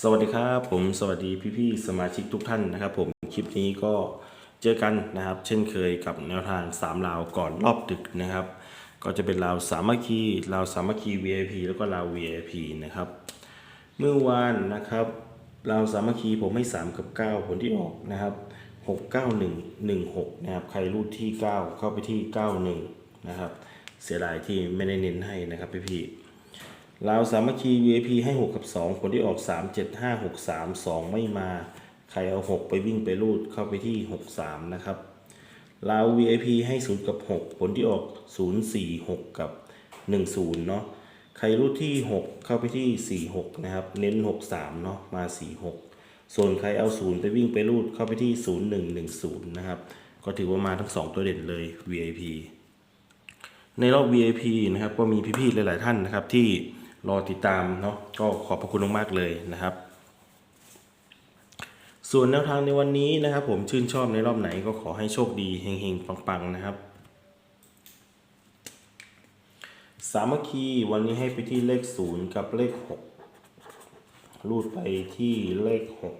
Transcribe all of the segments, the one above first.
สวัสดีครับผมสวัสดีพี่ๆสมาชิกทุกท่านนะครับ ผมคลิปนี้ก็เจอกันนะครับ เช่นเคยกับแนวทาง3ลาวก่อนรอบดึกนะครับ ก็จะเป็นลาวสามัคคีลาวสามัคคี VIP แล้วก็ลาว VIP นะครับ เมื่อวานนะครับลาวสามัคคีผมให้ 3 กับ 9 ผลที่ออกนะครับ6 9 1 1 6 นะครับ ใครรูดที่ 9 เข้าไปที่ 91 นะครับ เสียดายที่ไม่ได้เน้นให้นะครับพี่ๆ ลาวสามัคคี VIP ให้ 6 กับ 2 ผลที่ออก 3 7 5 6 3 2 ไม่มา ใครเอา 6 ไปวิ่งไปรูดเข้าไปที่ 6 3 นะครับ ลาว VIP ให้ 0 กับ 6 ผลที่ออก 0 4 6 กับ 1 0 เนาะ ใครรูดที่ 6 เข้าไปที่ 4 6 นะครับ เน้น 6 3 เนาะ มา 4 6 ส่วนใครเอา 0 ไปวิ่งไปรูดเข้าไปที่ 0 1 1 0 นะครับ ก็ถือว่ามาทั้ง 2 ตัวเด่นเลย VIP ในรอบ VIP นะครับ ก็มีพี่ๆ หลาย ๆ ท่านนะครับที่ รอติดตามเนาะก็ขอบพระคุณมากๆเลยนะครับ ส่วนแนวทางในวันนี้นะครับ ผมชื่นชอบในรอบไหนก็ขอให้โชคดีเฮงๆ ปังๆนะครับ สามัคคีวันนี้ให้ไปที่เลขศูนย์กับเลขหกรูดไปที่เลขหก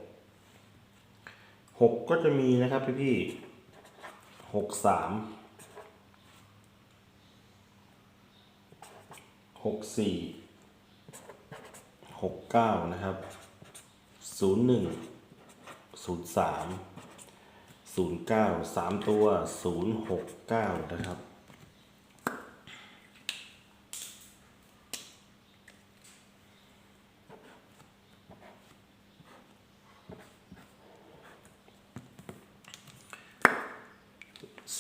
หกก็จะมีนะครับพี่ๆหกสามหกสี่ หกเก้านะครับศูนย์หนึ่งศูนย์สามศูนย์เก้าสามตัวศูนย์หกเก้านะครับ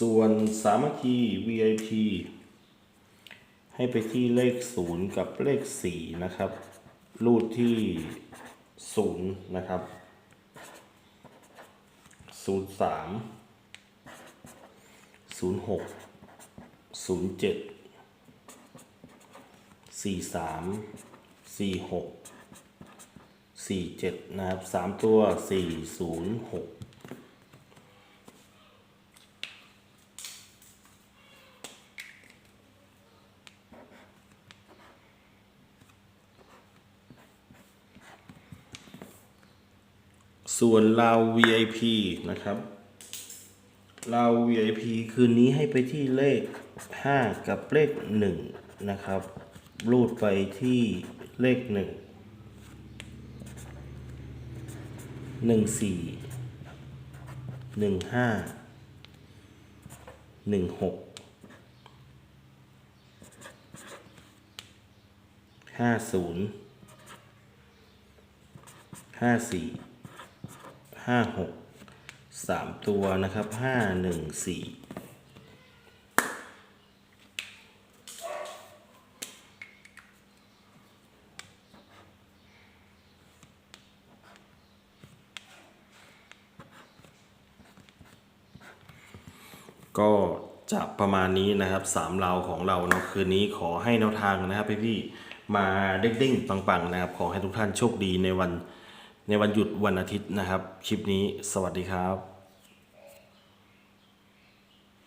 ส่วนสามัคคี VIP ให้ไปที่เลขศูนย์กับเลขสี่นะครับ รูดที่ศูนย์นะครับศูนย์สามศูนย์หกศูนย์เจ็ดสี่สามสี่หกสี่เจ็ดนะครับสามตัวสี่ศูนย์หก ส่วนลา VIP นะครับลา VIP คืนนี้ให้ไปที่เลข 5 กับเลข 1 นะครับ รูดไปที่เลข 1 1 4 1 5 1 6 5 0 5 4 ห้าหกสามตัวนะครับห้าหนึ่งสี่ก็จะประมาณนี้นะครับสามเราของเราเนาะคืนนี้ขอให้แนวทางนะครับพี่ๆมาเด้งๆปังๆนะครับ ขอให้ทุกท่านโชคดีในวัน ในวันหยุดวันอาทิตย์นะครับ คลิปนี้สวัสดีครับ